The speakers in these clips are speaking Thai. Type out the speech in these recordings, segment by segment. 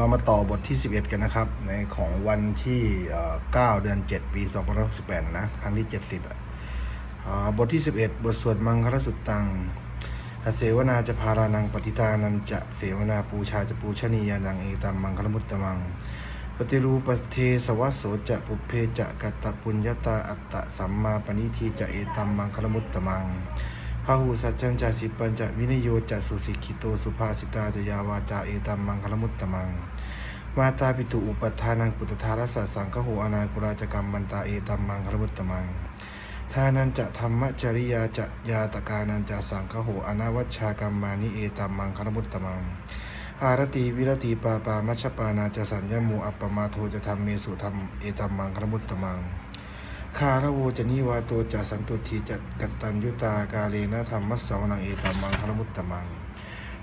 เรามาต่อบทที่ 11 กันนะครับ ในของวันที่เอ่อ9เดือน 7 ปี2568 นะ ครั้งที่ 70อะอ่าบทที่ 11 บทสวดมังคลสุตตังอเสวนาจะพารานังปฏิตานันจะเสวนาปูชาจะปูชนียานังเอตัมมังคลมุตตมัง ปฏิรูปเทสวัสโสจะปุเพจะกัตตปุญญาตาอัตตะสัมมาปณิทีจะเอตัมมังคลมุตตมัง หูสัจจันจะสิปัญจะวินโยจะสุสิกิโตสุภาสิตาจยาวาจาเอตัมมังคลมุตตมังมาตาปิตุอุปทานังปุตตารัสสะสังคโหอนาคุราจกรรมบันตาเอตัมมังคลมุตตมังทานันจะธรรมจริยาจะยาตกานันจะสังคโหอนาวัชากรรมานิเอตัมมังคลมุตตมังอารตีวิรตีปาปามัชปานาจะสัญญมูอัปปมาโทจะทำเมสุธรรมเอตัมมังคลมุตตมัง คาระโวจะนิวาโตจะสันตุทีจะกัตตัญยุตากาเลนะธรรมัสสวนังเอตัมมังคลมุตตมัง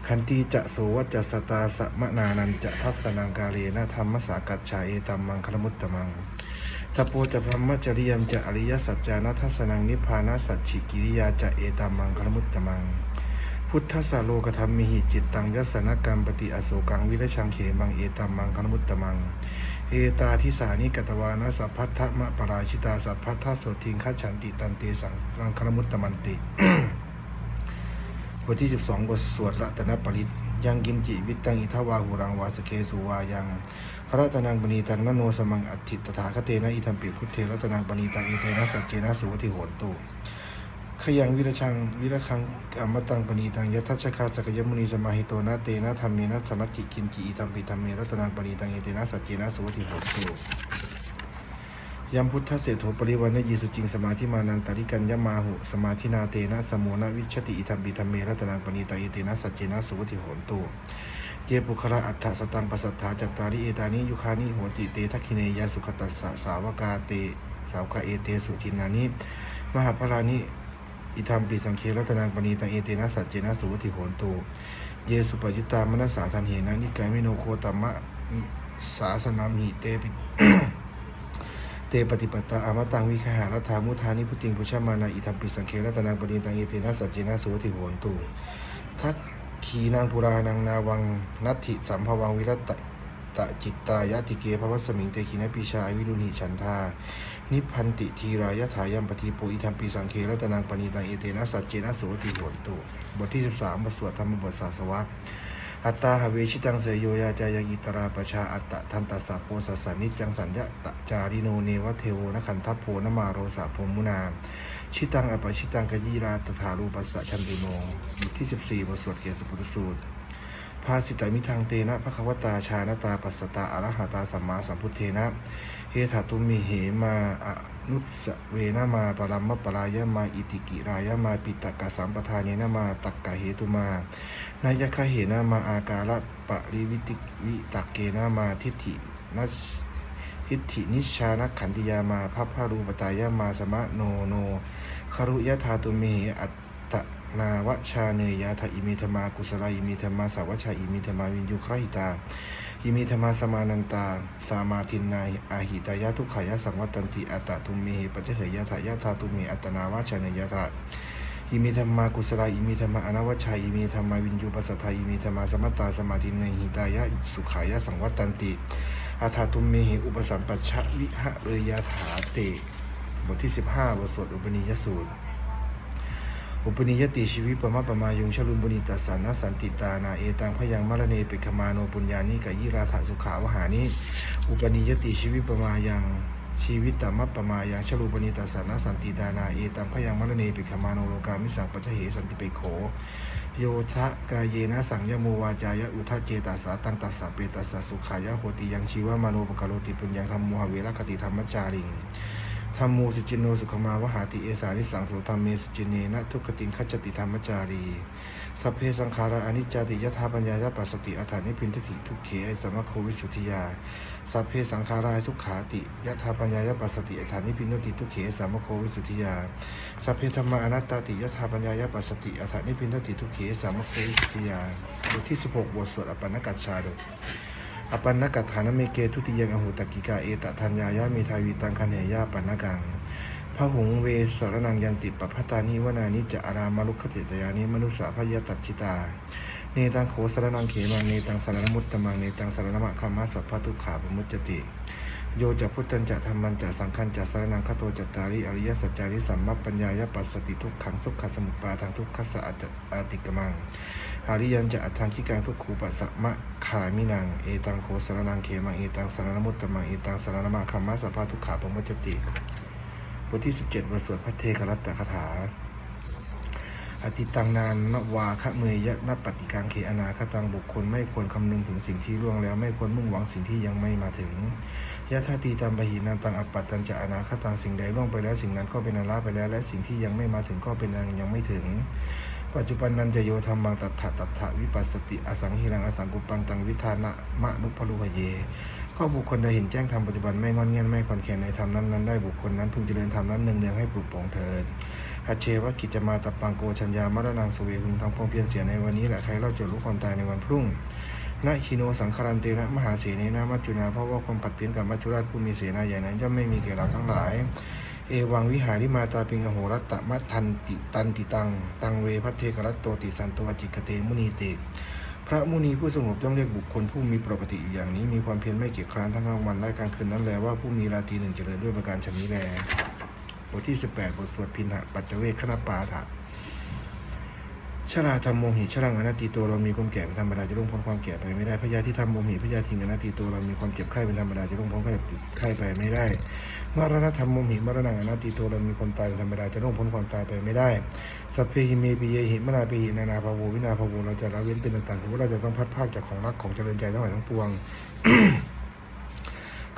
คันตีจะโสวัจจะสตาสะมะนานันจะทัสนังกาเลนะธรรมสากัจฉาเอตัมมังคลมุตตมังสปโปจะพรหมจริยมจะอริยสัจจานัทัสนังนิพพานาสัจฉิกิริยาจะเอตัมมังคลมุตตมัง พุทธสโลกธรรมมิหิจิตตังยัสนกรรมปฏิอโศกังวิรชังเขมังเอตัมมังคลมุตตมัง เอตาทิสานิกตวานะสัพพัทธมะปราชิตาสัพพัทธโสทิงคัจฉันติตันเตสังสังคลมุตตมันติบทที่ 12 บทสวดรัตนปริตยังกินจิวิตังอิทวาหุรังวาสเคสุวายังรัตนังปณีตังนโนสมังอัตถิตถาคเตนะอิทัมปิพุทเทรัตนังปณีตังเอเตนะสัจเจนะสุวติโหนตุ ขยังวิรชังวิรคังอมตังปณีตังยทัชคาสกยมุนีสมาหิโตนะเตนะธรรมเมนะสมัจจิกินจิอิทัมปิธรรมเมรัตนังปณีตังเอเตนะสัจเจนะสุวติโหนตุยัมพุทธเศรษโธปริวันยีสุจิงสมาธิมานันตาริกัญญมาหุสมาธินาเตนะสมุนวิชติอิธรรมปิธรรมเมรัตนังปณีตาเอเตนะสัจเจนะสุวติโหนตุเยปุคละอัฏฐสตังปสัทธาจัตตาริเอตานิยุคานิโหติเตทักขิเนยสุขตัสสะสาวกาเตสาวกาเอเตสุทินานิมหาพลานิ อิธรรมปิสังเครัตนังปณีตังเอเตนะสัจเจนะสุวติโหนตุเยสุปยุตตามนัสสาทันเหนะนิกายมิโนโคตัมมะสาสนามิเตปิเตปฏิปตาอามตังวิคหารัฐามุทานิพุติงพุชมานาอิทัมปิสังเครัตนังปณีตังเอเตนะสัจเจนะสุวติโหนตุทักขีนางปุรานังนาวังนัตถิสัมภวังวิรัตตะจิตตายะติเกภวัสมิงเตขีนปิชาวิรุณิฉันทา นิพพันติทีรายถายัมปฏิปุอิทัมปิสังเครัตนังปณีตังเอเตนะสัจเจนะสุวติโหนตุบทที่ 13 บทสวดธรรมบทศาสวะอัตตาหเวชิตังเสยโยยาจายังอิตราปชาอัตตะทันตสสะโปสัสสนิจังสัญญะตะจาริโนเนวะเทโวนคันทัพโพนมาโรสะพรมุนา ชิตังอปชิตังกยีราตถารูปัสสะชันตุโนบทที่ 14 บทสวดเกศปุตสูตร ภาสิตามิทางเตนะภะควตาชาณตาปัสสตาอรหตาสัมมาสัมพุทเทนะ เฮถาตุมิเหมาอนุสเวนะมาปรัมมปรายะมาอิติกิรายะมาปิตกะสัมปทานเนนะมาตักกะเหตุมานายคะเหนะมาอาการะปริวิติวิตักเกนะมาทิฏฐินัสทิฏฐินิชานขันติยามาพัพพารูปตายะมาสมะโนโนคารุยะธาตุเมเหอัต นาวชาเนยาทาอิมิธรรมากุสลาอิมิธรรมาสาวชาอิมิธรรมาวินยุคราหิตาอิมิธรรมาสมานันตา สามาทินนาอาหิตายะทุกขายะสังวัตันติอัตตทุมเมหิปัจเจเหยะทายะธาตุเมอัตนาวชาเนยะทาอิมิธรรมากุสลาอิมิธรรมาอนาวชาอิมิธรรมาวินยุปัสสทาอิมิธรรมาสมัตตาสมาทินนาหิตายะสุขายะสังวัตันติอาธาตุมเมหิอุปสัมปัชชะวิหะเรยะถาเตบทที่ 15บทสวดอุปนิยสูตร อุปนิยติชีวิปมะปมายุงชลุนบุนิตัสสานะสันติตานาเอตังพยังมรเนปิขมาโนปุญญานิกายิราถาสุขาวหานิอุปนิยติชีวิปมายังชีวิตตมะปมายังชลุปนิตัสานะสันติตานาเอตังพยังมรเนปิขมาโนโลกามิสังปัจจเหสันติเปโข โยทะกายเยนะสังยโมวาจายะอุทะเจตาสาตังตัสสะเปตัสสะสุขายะโหติยังชีวะมโนปกโรติปุญญังธรรมโมหเวรคติธรรมจาริง ธรรมโมสุจินโนสุขมาวหาติเอสานิสังโสธรรมเมสุจินเนนะทุกขติงขจติธรรมจารีสัพเพสังขาราอนิจจติยถาปัญญายปัสสติอัฏฐานิพินทกิทุกเขไอสมะโควิสุทธิยาสัพเพสังขาราทุกขาติยถาปัญญายปัสสติอัฏฐานิพินทกิทุกเขไอสมะโควิสุทธิยาสัพเพธรรมาอนัตตติยถาปัญญายปัสสติอัฏฐานิพินทกิทุกเขไอสมะโควิสุทธิยาบทที่ 16บทสวดอปันนกัจชาดก อปันนกัฏฐานเมเกทุติยังอหุตกิกาเอตทัญญายามีทาวีตังคันเหยาปันนกังพระหงเวสรนังยันติปปัตานิวนานิจะอารามาลุคขเจตยานิมนุสสาพยตัชิตา เนตังโขสรนังเขมังเนตังสารนมุตตมังเนตังสารนมะคัมมะสัพพทุกขาปมุจติ โยจะพุทธันจะธรรมันจะสังขันจะสารนังคโตจตาริอริยสัจจาริสัมมัปปัญญายปัสสติทุกขังสุขสมุปปาทางทุกขสะอาจติกมังอาริยันจะอัตถังคิกังทุกขูปัสสะมะขามินังเอตังโคสรนังเขมังเอตังสารนมุตตมังเอตังสารนมะคัมมะสัพพะทุกขาปมุจจติบทที่ 17บทสวดพระเทกรัตตคาถา อติตังนานนวาคะเมยยะนปฏิกังเขอนาคตังบุคคลไม่ควรคำนึงถึงสิ่งที่ล่วงแล้ว ไม่ควรมุ่งหวังสิ่งที่ยังไม่มาถึงยะธาตีตามปหินันตังอปัตตัญจะอนาคตังสิ่งใดล่วงไปแล้วสิ่งนั้นก็เป็นอันลาไปแล้ว และสิ่งที่ยังไม่มาถึงก็เป็นอันยังไม่ถึง ปัจจุบันนันจะโยธรรมังตัทธะตัทธะวิปัสสติอสังหิรังอสังกุปังตังวิธานะมะนุพลุหเย ก็บุคคลใดเห็นแจ้งธรรมปัจจุบันไม่งอนเงียนไม่คอนแคนในธรรมนั้นนั้นได้บุคคลนั้นพึงเจริญธรรมนั้นเนืองเนืองให้ปลุกปร่งเถิดอาเชวะกิจมาตปังโกชัญญามรณังสเวพึงทำความเพียรเสียในวันนี้แหละใครเล่าจะรู้ความตายในวันพรุ่งนาคิโนสังคารันเตนะมหาเสนีนะมัจจุนาเพราะว่าความผัดเพี้ยนกับมัจจุราชผู้มีเสนาใหญ่นั้นย่อมไม่มีแก่เราทั้งหลาย เอวังวิหาริมาตาปิงอโหรัตตะมัทันติตันติตัง ตังเวพัทเทกรัตโตติสันตวจิกเตมุนีเตพระมุนีผู้สงบย่อมเรียกบุคคลผู้มีปกติอยู่อย่างนี้มีความเพียรไม่เกียจคร้านทั้งกลางวันและกลางคืนนั้นแลว่าผู้มีราตรีหนึ่งเจริญด้วยประการชนนี้แลบทที่ 18 บทสวดพินหะปัจเจเวคขณปาถะ ชราธรรมโมหิชรังอนัตติโตเรามีความแก่เป็นธรรมดาจะล่วงพ้นความแก่ไปไม่ได้พยาที่ทำโมหิพยาทิงอนัตติโตเรามีความเจ็บไข้เป็นธรรมดาจะล่วงพ้นความเจ็บไข้ไปไม่ได้มรณะธรรมโมหิมรณะอนัตติโตเรามีความตายเป็นธรรมดาจะล่วงพ้นความตายไปไม่ได้สัพเพหิเมปิเยหิมนาปิหินานาภาโววินาภาโวเราจะละเว้นเป็นต่างๆคือว่าเราจะต้องพัดภาคจากของรักของเจริญใจทั้งหลายทั้งปวง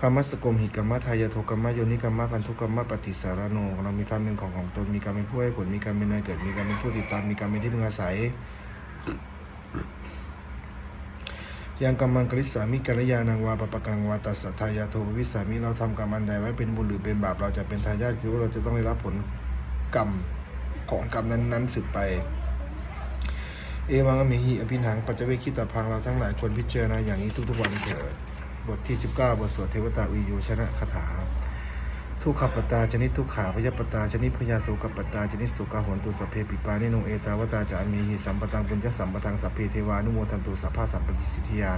กรรมสกมหิกรรมทายาโทกรรมโยนิกรรมพันธุกรรมปฏิสารโนเรามีกรรมเป็นของของตนมีกรรมเป็นผู้ให้ผลมีกรรมเป็นนายเกิดมีกรรมเป็นผู้ติดตามมีกรรมเป็นที่พึงอาศัยยังกรรมังกริสามิกัลยาณังวาปปะกังวาตัสทายาโทวิสามิเราทำกรรมอันใดไว้เป็นบุญหรือเป็นบาปเราจะเป็นทายาทคือว่าเราจะต้องได้รับผลกรรมของกรรมนั้นๆสืบไปเอวังอเมหิอภินังปัจจเวคิตาพังเราทั้งหลายควรพิจารณาอย่างนี้ทุกๆวันเถิด บทที่ 19 บทสวดเทวตาวิโยชนะคาถา ทุกขปตาชนิดทุกขาพยปตาชนิดพยาโสกปตาชนิดสุกาหนตุสเพปิปานิโนเอตาวตาจามีหิสัมปตังปุญญสัมปตังสัพเพเทวานุโมทันตุสัพพะสัมปติสิทธิยา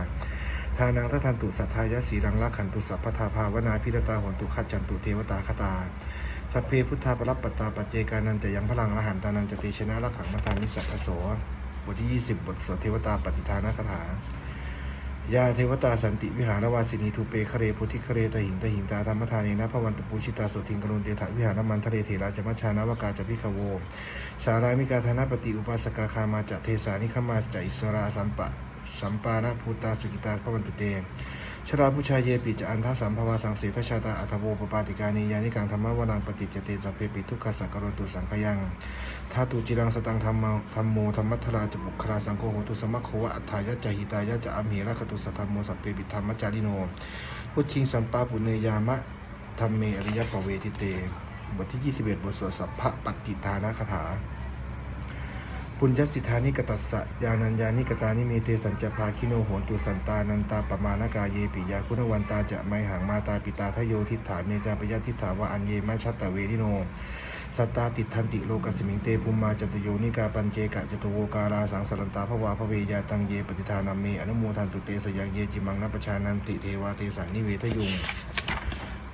ทานังทัทันตุสัทธายะสีรังลักขันตุสัพพทาภาวนาพิรตาหนตุขัจจันตุเทวตาคตาสัพเพพุทธาปรับปตตาปัจเจกานันจะยังพลังละหันตานันจะติชนะลักขังมาตานิสัตอโสบทที่ 20 บทสวดเทวตาปฏิทานคาถา ยาเทวตาสันติวิหารวาสินีทูเปคเรพุทธิคเรตหิงตหิงตาธรรมทานีนะพระวันตปูชิตาสุทิงกรุณเตถะวิหารมันทะเลเถระจมัชชานาวกาจพิขโว สารามิกาธนปฏิอุปาสกาคามาจะเทสานิขมาจะอิสราสัมปะ สัมปานะภูตาสุกิตาพระวันตุเตชราผู้ชายเยปิจะอันทสัมภวาสังเสทชาตาอัทโวปปาติกานียานิกังธรรมวนังปฏิจจเตสัพเพปิทุกขสักกรตุสังขยังทาตุจิรังสตังธรรมธรรมโมธรรมัทราจปุคลาสังโฆโหตุสมะโควะอัฏฐายะจหิตายะจะอัมเหระคตุสัทธรรมโมสัพเพปิธรรมจาริโนพุทธิงสัมปาปุเนยามะธรรมเมอริยปเวทิเตบทที่ 21 บทสวดสัพพะปฏิทานคาถา ปุญญสิทธานิกตัสสะยานัญญานิกตานิเมเตสัญจภาคิโนโหนตุสันตานันตาปมานกาเยปิยาคุณวันตาจะไมหังมาตาปิตาทโยทิฏฐาเมจาปยทิฏฐาวะอันเยมะชัตตะเวทิโน สัตตาติทันติโลกสมิงเตปุมมาจตโยนิกาปัญเจกะจตโวกาลาสังสรันตาภวาภเวยาตังเยปฏิทานัมเมอนุโมทันตุเตสยังเยจิมังนัปชานันติเทวาเตสังนิเวทยุง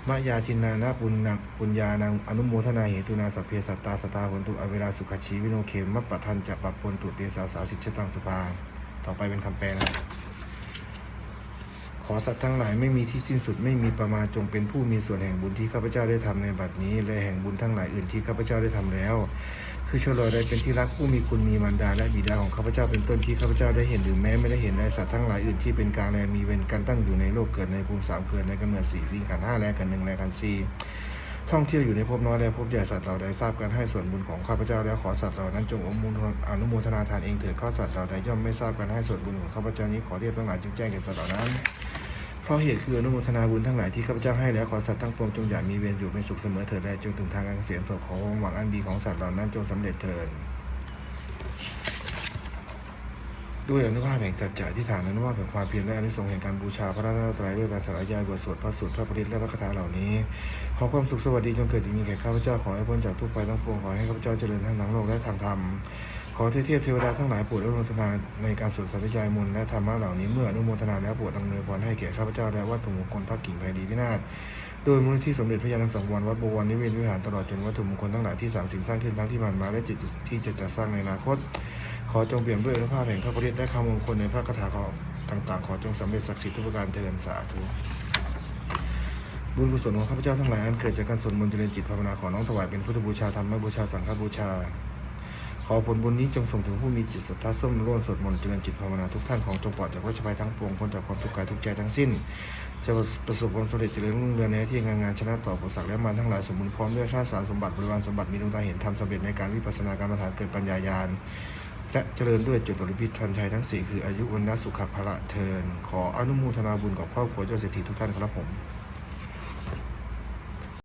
มะยาทินานาปุณณปุญญานังอนุโมทนาเหตุนาสัพเพสัตตาสตาหนตุอเวลาสุขชีวิโนเขมมะปะทันจะปะปนตุเตสาสาสิชตังสุภา ต่อไปเป็นคำแปลนะ ขอสัตว์ทั้งหลายไม่มีที่สิ้นสุดไม่มีประมาณจงเป็นผู้มีส่วนแห่งบุญที่ข้าพเจ้าได้ทำในบัดนี้ และแห่งบุญทั้งหลายอื่นที่ข้าพเจ้าได้ทำแล้ว คือชโลอยได้เป็นที่รักผู้มีคุณมีมารดาและบิดาของข้าพเจ้าเป็นต้นที่ข้าพเจ้าได้เห็นหรือแม้ไม่ได้เห็นและสัตว์ทั้งหลายอื่นที่เป็นกลางแลมีเวรกันตั้งอยู่ในโลกเกิดในภูมิสามเกิดในกำเนิดสี่ลิงขันห้าแลกันหนึ่งแลกันสี่ ท่องเที่ยวอยู่ในภพน้อยและภพใหญ่สัตว์เราได้ทราบการให้ส่วนบุญของข้าพเจ้าแล้วขอสัตว์เหล่านั้นจงอมูลอนุโมทนาทานเองเถิดข้าสัตว์เราได้ย่อมไม่ทราบการให้ส่วนบุญของข้าพเจ้านี้ขอเทียบทั้งหลายจงแจ้งแก่สัตว์เหล่านั้นเพราะเหตุคืออนุโมทนาบุญทั้งหลายที่ข้าพเจ้าให้แล้วขอสัตว์ทั้งปวงจงอย่ามีเวรอยู่เป็นสุขเสมอเถิดและจงถึงทางการเกษมเผื่อขอความหวังอันดีของสัตว์เหล่านั้นจงสำเร็จเถิด ด้วยอนุภาพแห่งสัจจะที่ฐานอนุภาพแห่งความเพียรและอนิสงส์แห่งการบูชาพระรัตนตรัยด้วยการสลายยายบทสวดพระสูตรพระปริตและพระคาถาเหล่านี้ ขอความสุขสวัสดีจงเกิดจงมีแก่ข้าพเจ้าขอให้พ้นจากทุกข์ภัยทั้งปวงขอให้ข้าพเจ้าเจริญทั้งทางโลกและทางธรรมขอเทเทพเทวดาทั้งหลายโปรดอนุโมทนาในการสวดสัตยายมนต์และธรรมะเหล่านี้เมื่ออนุโมทนาแล้วโปรดอำนยพรให้แก่ข้าพเจ้าและวัตถุมงคลพระกิ่งไพดีวินาศโดยมูลนิธิสมเด็จพระยาณสังวรวัดบวรนิเวศวิหารตลอดจนวัตถุมงคลทั้งหลายที่สามสิ่งสร้างขึ้นทั้งที่ผ่านมาและจิตที่จะจัดสร้างในอนาคต อจงเปี่ยมด้วยอนุภาพแห่งพระปริตและคำมงคลในพระคาถาของต่างๆ ขอจงสำเร็จศักดิ์สิทธิ์ทุกประการเทินสาธุบุญกุศลของข้าพเจ้าทั้งหลายอันเกิดจากการสวดมนต์เจริญจิตภาวนาขอน้องถวายเป็นพุทธบูชาธรรมบูชาสังฆบูชา ขอผลบุญนี้จงส่งถึงผู้มีจิตศรัทธาส้มร่วมสวดมนต์เจริญจิตภาวนาทุกท่านของจงปลอดจากวัชภัยทั้งปวงพ้นจากความทุกข์กายทุกใจทั้งสิ้น จะประสบความสำเร็จเจริญรุ่งเรืองในที่งานงานชนะต่ออุสรรคและมารทั้งหลายสมบูรณ์พร้อมด้วยชาติสารสมบัติบริวารสมบัติมีดวงตาเห็นธรรมสำเร็จในการวิปัสสนาการประทานเกิดปัญญาญาณ และเจริญด้วยจตุรพิธทันชัยทั้งสี่คืออายุวันนสุขภละเทิน ขออนุโมทนาบุญกับครอบครัวเจ้าเศรษฐีทุกท่านครับผม